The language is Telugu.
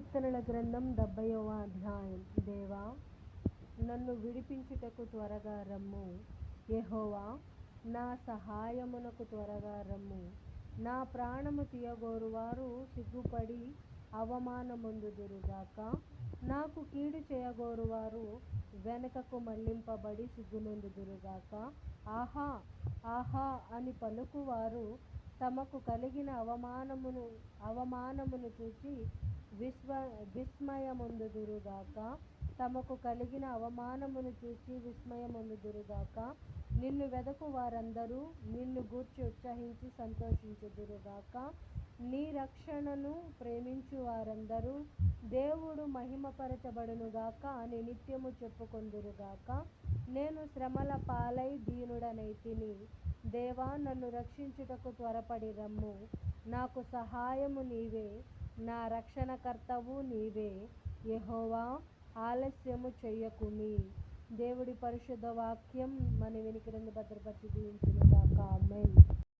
కీర్తనల గ్రంథం డెబ్బయవ అధ్యాయం. దేవా నన్ను విడిపించుటకు త్వరగా రమ్ము. యహోవా నా సహాయమునకు త్వరగా రమ్ము. నా ప్రాణము తీయగోరువారు సిగ్గుపడి అవమానముందుదురుగాక. నాకు కీడు చేయగోరువారు వెనకకు మళ్ళింపబడి సిగ్గునొందుదురుగాక. ఆహా ఆహా అని పలుకువారు తమకు కలిగిన అవమానమును అవమానమును చూచి విస్మ విస్మయముందుదురుగాక. తమకు కలిగిన అవమానమును చూచి విస్మయముందుదురుగాక. నిన్ను వెదకు వారందరూ నిన్ను గూర్చి ఉత్సహించి సంతోషించుదురుగాక. నీ రక్షణను ప్రేమించు వారందరూ దేవుడు మహిమపరచబడునుగాక అని నిత్యము చెప్పుకొందురుగాక. నేను శ్రమల పాలై దీనుడనైతిని. దేవా నన్ను రక్షించుటకు త్వరపడి రమ్ము. నాకు సహాయము నీవే నా రక్షణకర్తవు నీవే. యెహోవా ఆలస్యము చెయ్యకుమి దేవుడి పరిశుద్ధ వాక్యం మన వెనుకరందు భద్రపరిచి దీవించునుగాక. ఆమేన్.